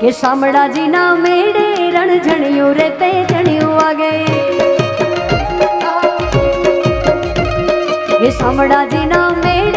કે શામળાજીના મેળે રણઝણિયું રે તે ચણિયું વાગે. કે શામળાજીના મેળે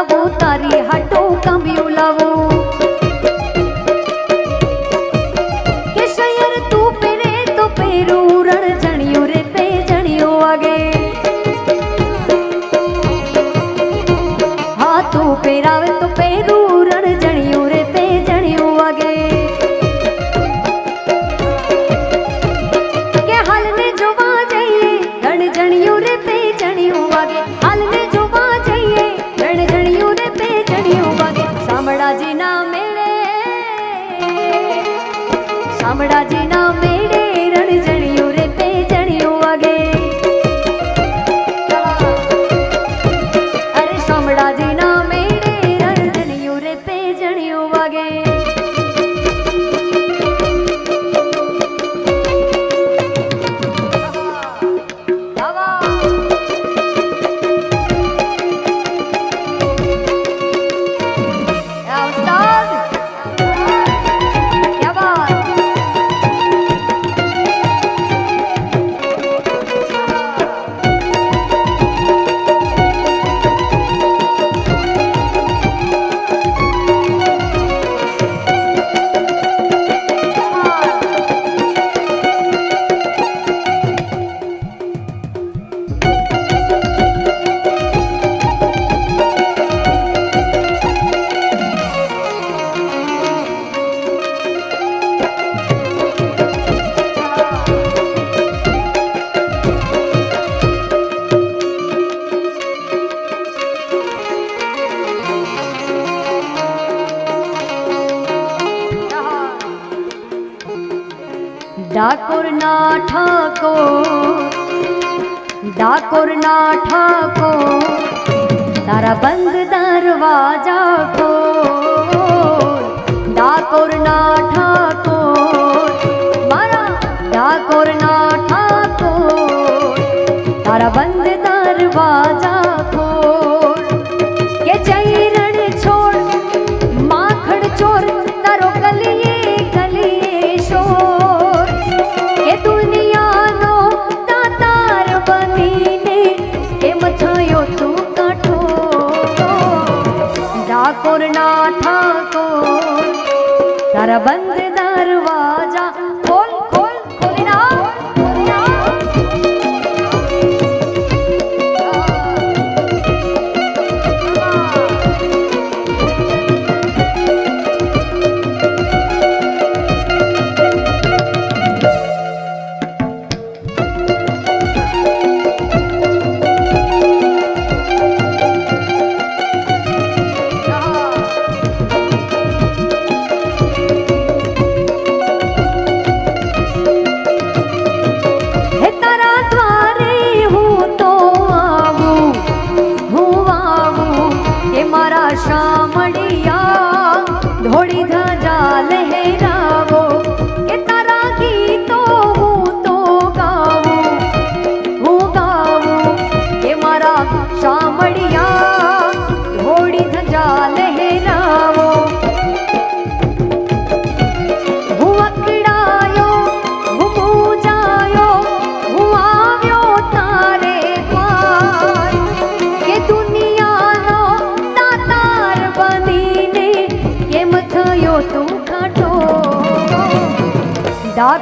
যাব શામળાજીના મેળે ठाकुर ना ठाको तारा बंद दरवाजा को ठाकुर तारापर बंद दरवा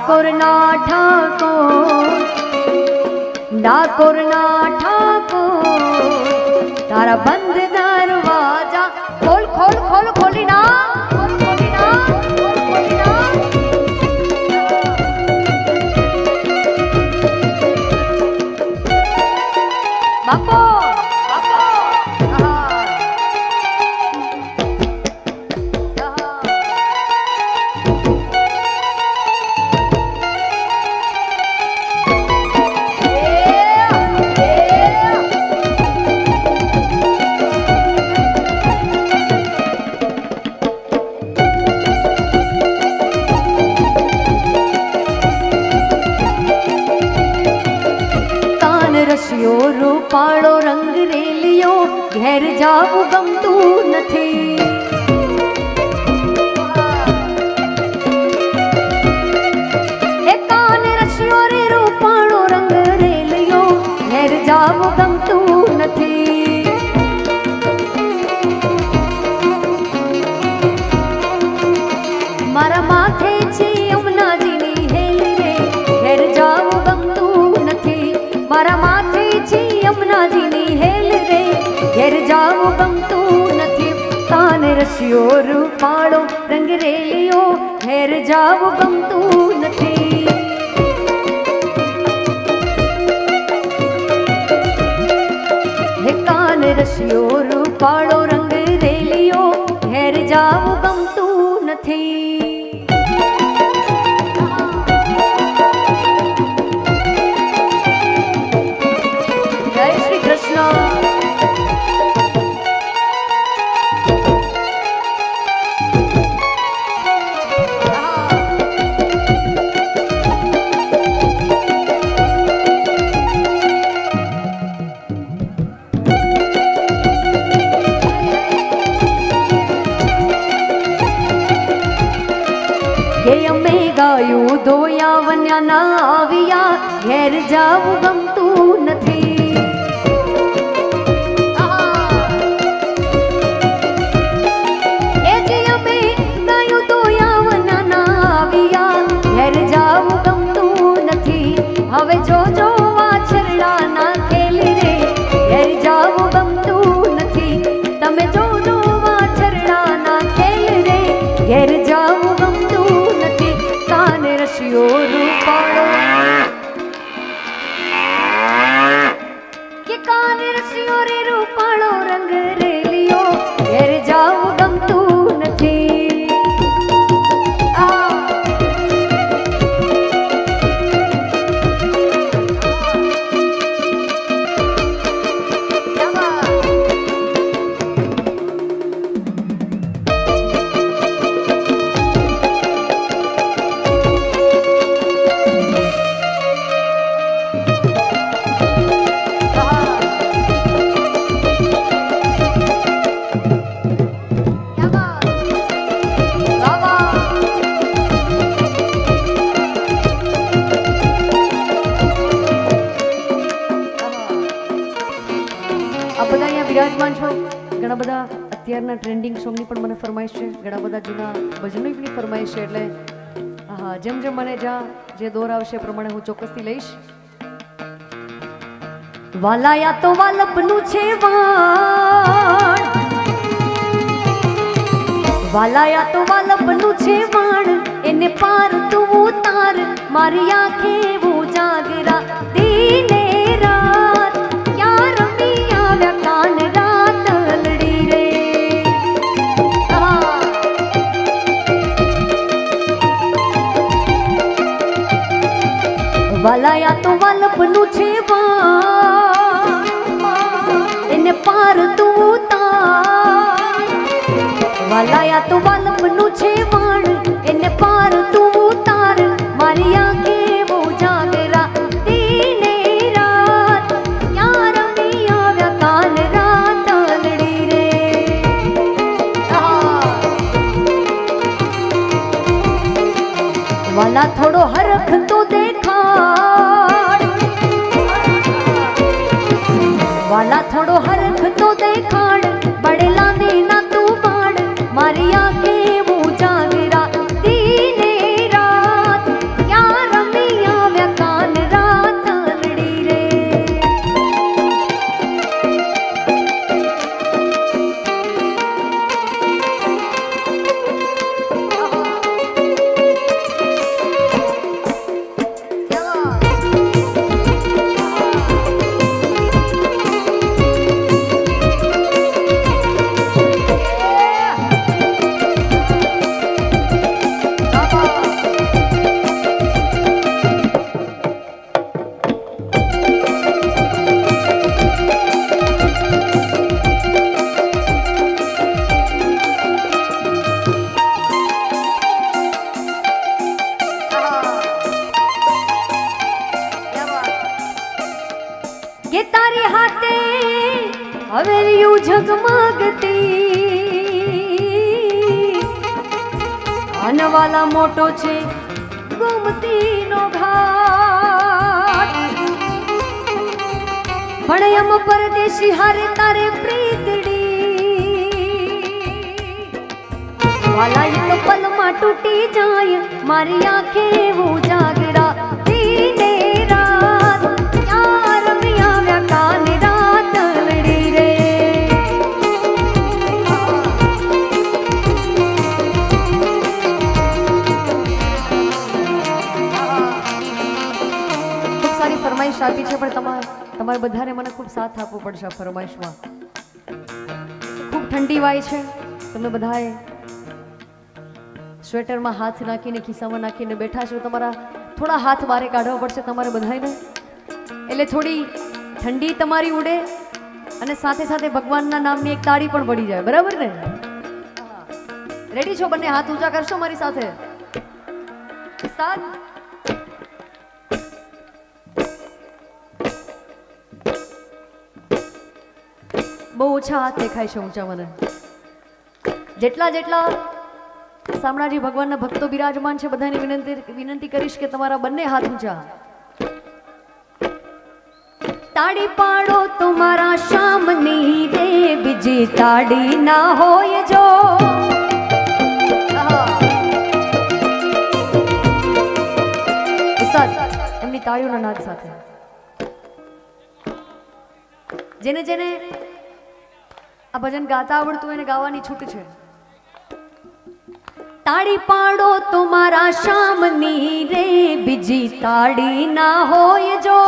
ડાકોરના ઠાકોર ડાકોરના ઠાકોર તારા બંધ દરવાજા ખોલ ખોલ ખોલ ખોલ રસ્યો રૂપાળો રંગરેલિયો ઘેર જાવું ગમતું નથી હે કાન રસ્યો રૂપાળો રંગરેલિયો ઘેર જાવું ગમતું નથી जाऊँ બિરાજમાન છો. ઘણા બધા અત્યારના ટ્રેન્ડિંગ સોંગની પણ મને ફરમાઈશ છે. ઘણા બધા જૂના ભજનોની પણ ફરમાઈશ છે એટલે હા જેમ જેમ મને જા જે દોર આવશે પ્રમાણે હું ચોક્કસથી લઈશ. વાલાયા તો વાલપનું છે વાણ. વાલાયા તો વાલપનું છે વાણ. એને પાર તું તાર મારી આંખે હું જાગરા বুঝে છે ગોમતીનો ઘાટ. ભણયમ પરદેશી હારે તારે પ્રીતડી. વાલા પલમાં તૂટી જાય, મારી આંખે એવું જાગરા ફરમાઈશ આપી છે, પણ તમારે તમારે બધાને મને ખૂબ સાથ આપવો પડશે આ ફરમાઈશમાં. ખૂબ ઠંડી વાય છે, તમે બધાએ સ્વેટરમાં હાથ નાખીને, ખિસ્સામાં નાખીને બેઠા છો, તમારા થોડા હાથ મારે કાઢવા પડશે તમારે બધાને એટલે થોડી ઠંડી તમારી ઉડે અને સાથે સાથે ભગવાનના નામની એક તાળી પણ પડી જાય, બરાબર ને? રેડી છો બંને? હાથ ઊંચા કરશો મારી સાથે? સાત બહુ ઓછા હાથ દેખાય છે ઊંચા મને. જેટલા જેટલા શામળાજી ભગવાનના ભક્તો બિરાજમાન છે, બધાને વિનંતી વિનંતી કરીશ કે તમારા બંને હાથ ઊંચા. તાળી પાડો તમારા શામની રે બીજી તાળી ના હોય જો. એમની તાળીઓના નાદ સાથે. જેને જેને આ ભજન ગાતા આવડતું એને ગાવાની છૂટ છે. તાળી પાડો તો મારા શામની રે, બીજી તાળી ના હોય જો.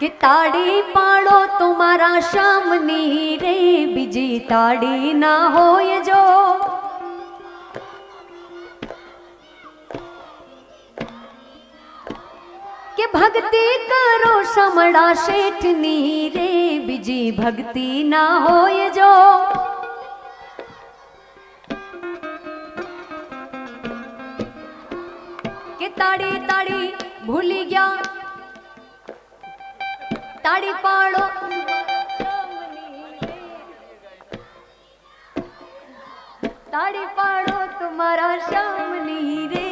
કે તાળી પાડો તો મારા શામની રે, બીજી તાળી ના હોય જો. કે ભક્તિ કરો સમડા શેઠની રે, બીજી ભક્તિ ના હોય જો. કે તાળી તાળી ભૂલી ગયા. તાળી પાડો. તાળી પાડો તમારા શામની રે.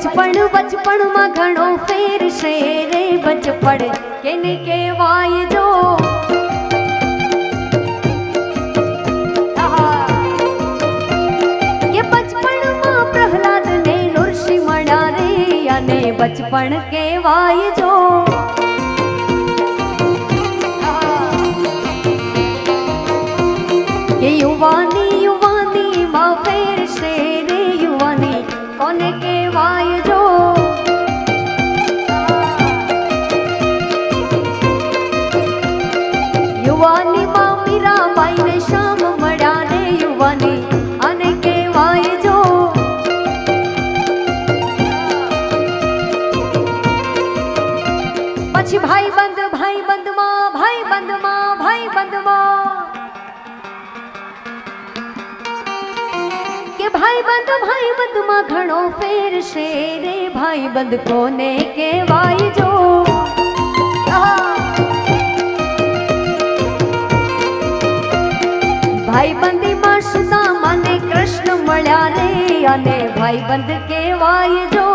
બચપણ બચપણમાં ઘણો ફેર છે રે બચપણ. કેને કહેવાય જો. બચપણ કહેવાય જો. યુવાની કે ભાઈ બંધ ભાઈ બંધમાં ઘણો ફેર છે રે ભાઈ બંધ કોને કહેવાય જો? ભાઈબંધીમાં ભાઈ બંધીમાં સુદામા ને કૃષ્ણ મળ્યા રે અને ભાઈ બંધ કહેવાય જો?